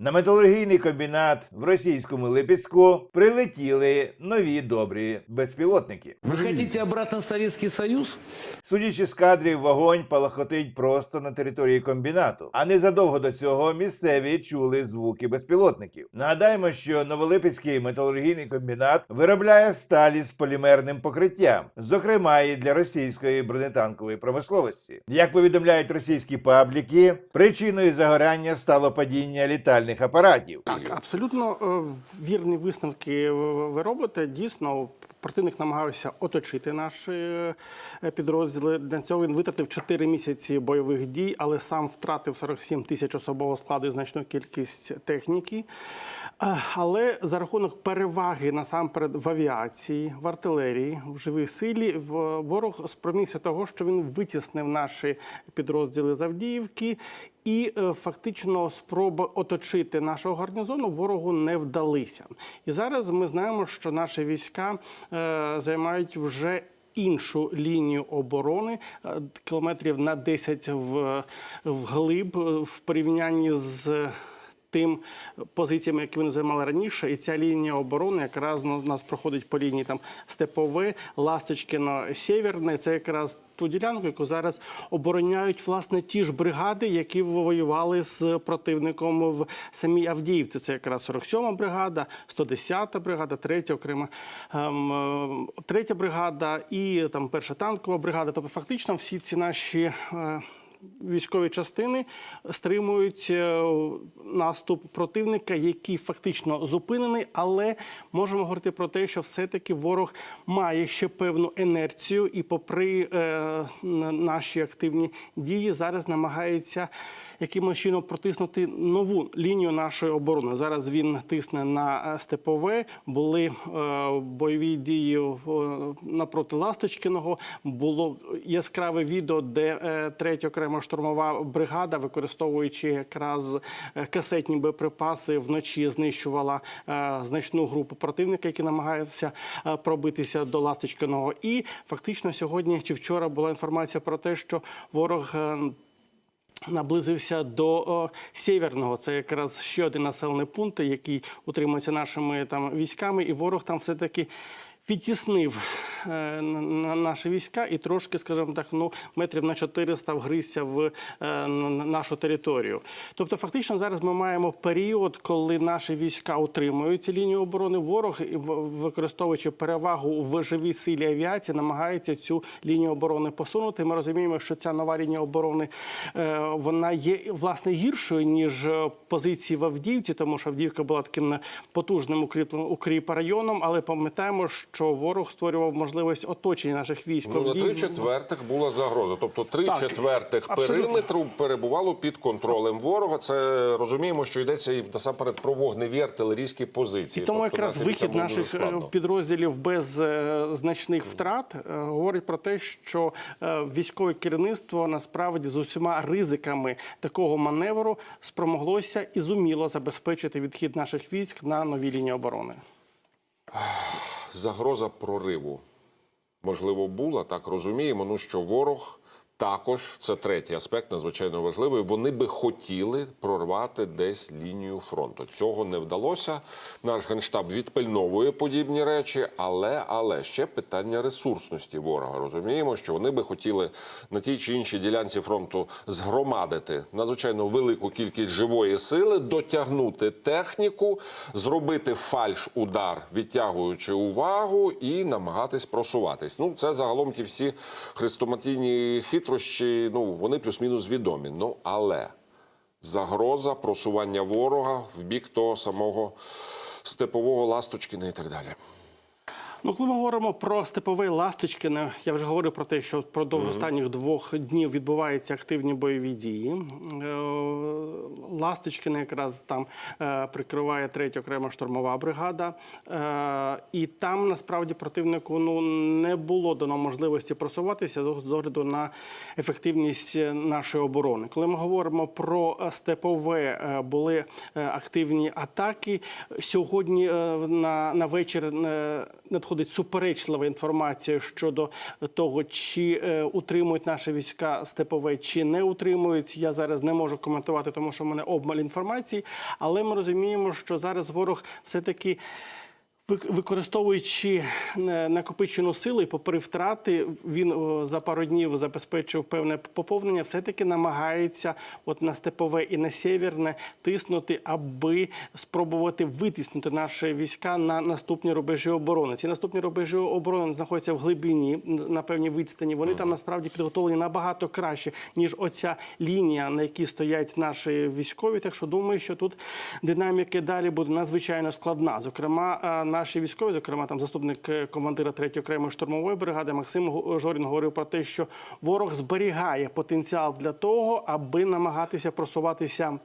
На металургійний комбінат в російському Липецьку прилетіли нові добрі безпілотники. Вы хотите обратно в Советский Союз? Судячи з кадрів, вогонь палахотить просто на території комбінату. А незадовго до цього місцеві чули звуки безпілотників. Нагадаємо, що Новолипецький металургійний комбінат виробляє сталі з полімерним покриттям, зокрема і для російської бронетанкової промисловості. Як повідомляють російські пабліки, причиною загоряння стало падіння літальних апаратів. Так, абсолютно е, вірні висновки ви робите. Дійсно, противник намагався оточити наші е, підрозділи. Для цього він витратив 4 місяці бойових дій, але сам втратив 47 тисяч особового складу і значну кількість техніки. Е, Але за рахунок переваги насамперед в авіації, в артилерії, в живій силі, ворог спромігся того, що він витіснив наші підрозділи з Авдіївки. І е, фактично спроби оточити нашого гарнізону ворогу не вдалися. І зараз ми знаємо, що наші війська займають вже. Іншу лінію оборони е, кілометрів на 10 в, вглиб е, в порівнянні з тим позиціями, які вони займали раніше, і ця лінія оборони якраз у нас проходить по лінії там Степове, Ласточкино, Сєвєрне. Це якраз ту ділянку, яку зараз обороняють власне ті ж бригади, які воювали з противником в самій Авдіївці. Це якраз 47-ма бригада, 110-та бригада, 3 окрема ем, е, третя бригада і там перша танкова бригада. Тобто, фактично, всі ці наші. Військові частини стримують е, наступ противника, який фактично зупинений, але можемо говорити про те, що все-таки ворог має ще певну інерцію, і, попри е, наші активні дії, зараз намагається якимось чином протиснути нову лінію нашої оборони. Зараз він тисне на е, степове. Були е, бойові дії е, напроти Ласточкиного. Було яскраве відео, де третя окрема штурмова бригада, використовуючи якраз касетні боєприпаси, вночі знищувала значну групу противника, які намагаються пробитися до Ласточкиного. І фактично сьогодні чи вчора була інформація про те, що ворог. Наблизився до о, Сєвєрного. Це якраз ще один населений пункт, який утримується нашими там військами, і ворог там все-таки відтіснив е, на- на наші війська і трошки, скажімо так, ну метрів на 400 вгризся в е, на- на нашу територію. Тобто, фактично, зараз ми маємо період, коли наші війська утримують ці лінію оборони. Ворог, використовуючи перевагу в живій силі авіації, намагається цю лінію оборони посунути. Ми розуміємо, що ця нова лінія оборони е, вона є власне гіршою ніж позиції в Авдіївці, тому що Авдіївка була таким потужним укріп районом. Але пам'ятаємо, що ворог створював можливість оточення наших військ. Ну, на три четвертих була загроза. Тобто три Так, четвертих абсолютно. периметру перебувало під контролем ворога. Це розуміємо, що йдеться і насамперед про вогневі артилерійські позиції. І тому Тобто, якраз вихід наших е, підрозділів без е, значних втрат е, говорить про те, що військове керівництво насправді з усіма ризиками такого маневру спромоглося і зуміло забезпечити відхід наших військ на нові лінії оборони. Загроза прориву можливо була, так розуміємо. Ну що ворог також це третій аспект, надзвичайно важливий. Вони би хотіли прорвати десь лінію фронту. Цього не вдалося. Наш генштаб відпильновує подібні речі, але але ще питання ресурсності ворога. Розуміємо, що вони би хотіли на тій чи іншій ділянці фронту згромадити надзвичайно велику кількість живої сили, дотягнути техніку, зробити фальш-удар, відтягуючи увагу і намагатись просуватись. Ну, це загалом ті всі хрестоматійні хитрощі. Ну вони плюс-мінус відомі. Ну але загроза просування ворога в бік того самого степового Ласточкіна і так далі. Ну, коли ми говоримо про степове Ласточкине, я вже говорив про те, що впродовж останніх двох днів відбуваються активні бойові дії. Е, Ласточкине якраз там е, прикриває третя окрема штурмова бригада. Е, І там насправді противнику ну, не було дано можливості просуватися з огляду на ефективність нашої оборони. Коли ми говоримо про степове, були активні атаки. Сьогодні на, на вечір е, надходить суперечлива інформація щодо того, чи е, утримують наші війська степове, чи не утримують. Я зараз не можу коментувати, тому що в мене обмаль інформації. Але ми розуміємо, що зараз ворог все таки. Вик- Використовуючи е, накопичену силу і попри втрати, він за пару днів забезпечив певне поповнення. Все таки намагається от на степове і на сєвєрне тиснути, аби спробувати витиснути наші війська на наступні рубежі оборони. Ці наступні рубежі оборони знаходяться в глибині на певній відстані. Вони там насправді підготовлені набагато краще ніж оця лінія, на якій стоять наші військові. Так що думаю, що тут динаміки далі буде надзвичайно складна. Зокрема, е, наші військові, зокрема, там заступник е, командира 3-ї окремої штурмової бригади Максим Жорін говорив про те, що ворог зберігає потенціал для того, аби намагатися просуватися.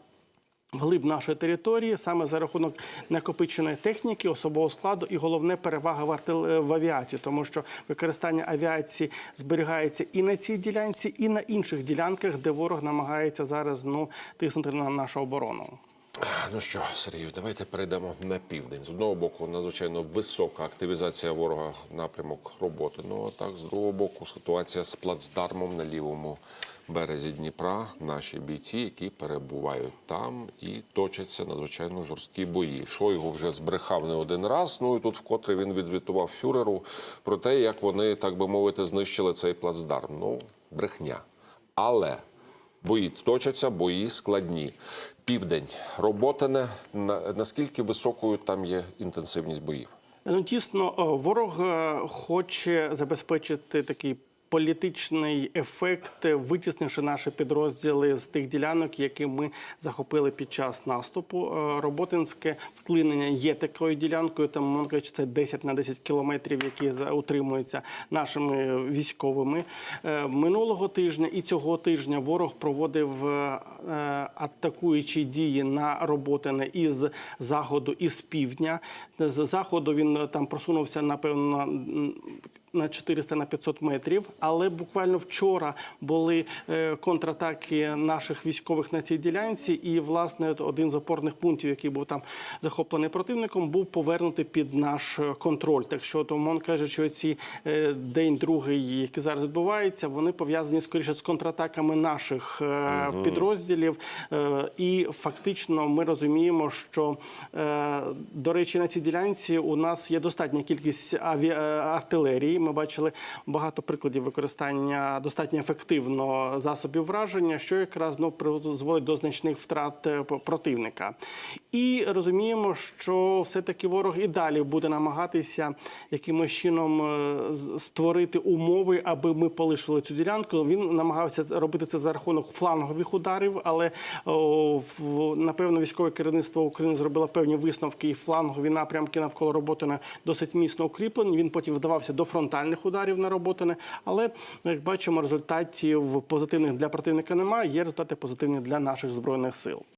Вглиб нашої території саме за рахунок накопиченої техніки, особового складу і головне перевага в, артил... в авіації, тому що використання авіації зберігається і на цій ділянці, і на інших ділянках, де ворог намагається зараз ну тиснути на нашу оборону. Ну що, Сергію, давайте перейдемо на південь. З одного боку, надзвичайно висока активізація ворога напрямок роботи. Ну а так, з другого боку, ситуація з плацдармом на лівому березі Дніпра. Наші бійці, які перебувають там і точаться надзвичайно жорсткі бої. Шойгу вже збрехав не один раз. Ну і тут вкотре він відзвітував фюреру про те, як вони, так би мовити, знищили цей плацдарм. Ну, брехня. Але Бої точаться, бої складні. Південь робота не Наскільки високою там є інтенсивність боїв? Ну, дійсно, е, ворог е, хоче забезпечити такий політичний ефект, витіснивши наші підрозділи з тих ділянок, які ми захопили під час наступу. Е, Роботинське вклинення є такою ділянкою. Там можна це 10 на 10 кілометрів, які утримуються нашими військовими. Е, Минулого тижня і цього тижня ворог проводив е, атакуючі дії на Роботине із заходу і з півдня. З заходу він там просунувся напевно. На 400 на 500 метрів, але буквально вчора були е, контратаки наших військових на цій ділянці, і власне один з опорних пунктів, який був там захоплений противником, був повернутий під наш е, контроль. Так що тому кажучи, ці е, день другий, які зараз відбуваються, вони пов'язані скоріше з контратаками наших е, підрозділів. І фактично ми розуміємо, що до речі, на цій ділянці у нас є достатня кількість аві... Ми бачили багато прикладів використання достатньо ефективно засобів враження, що якраз ну, призводить до значних втрат е, противника. І розуміємо, що все-таки ворог і далі буде намагатися якимось чином е, створити умови, аби ми полишили цю ділянку. Він намагався робити це за рахунок флангових ударів, але напевно військове керівництво України зробило певні висновки і флангові напрямки навколо Роботина досить міцно укріплені. Він потім вдавався до фронтальних ударів на Роботине, але ну, як бачимо, результатів позитивних для противника немає. Є результати позитивні для наших збройних сил.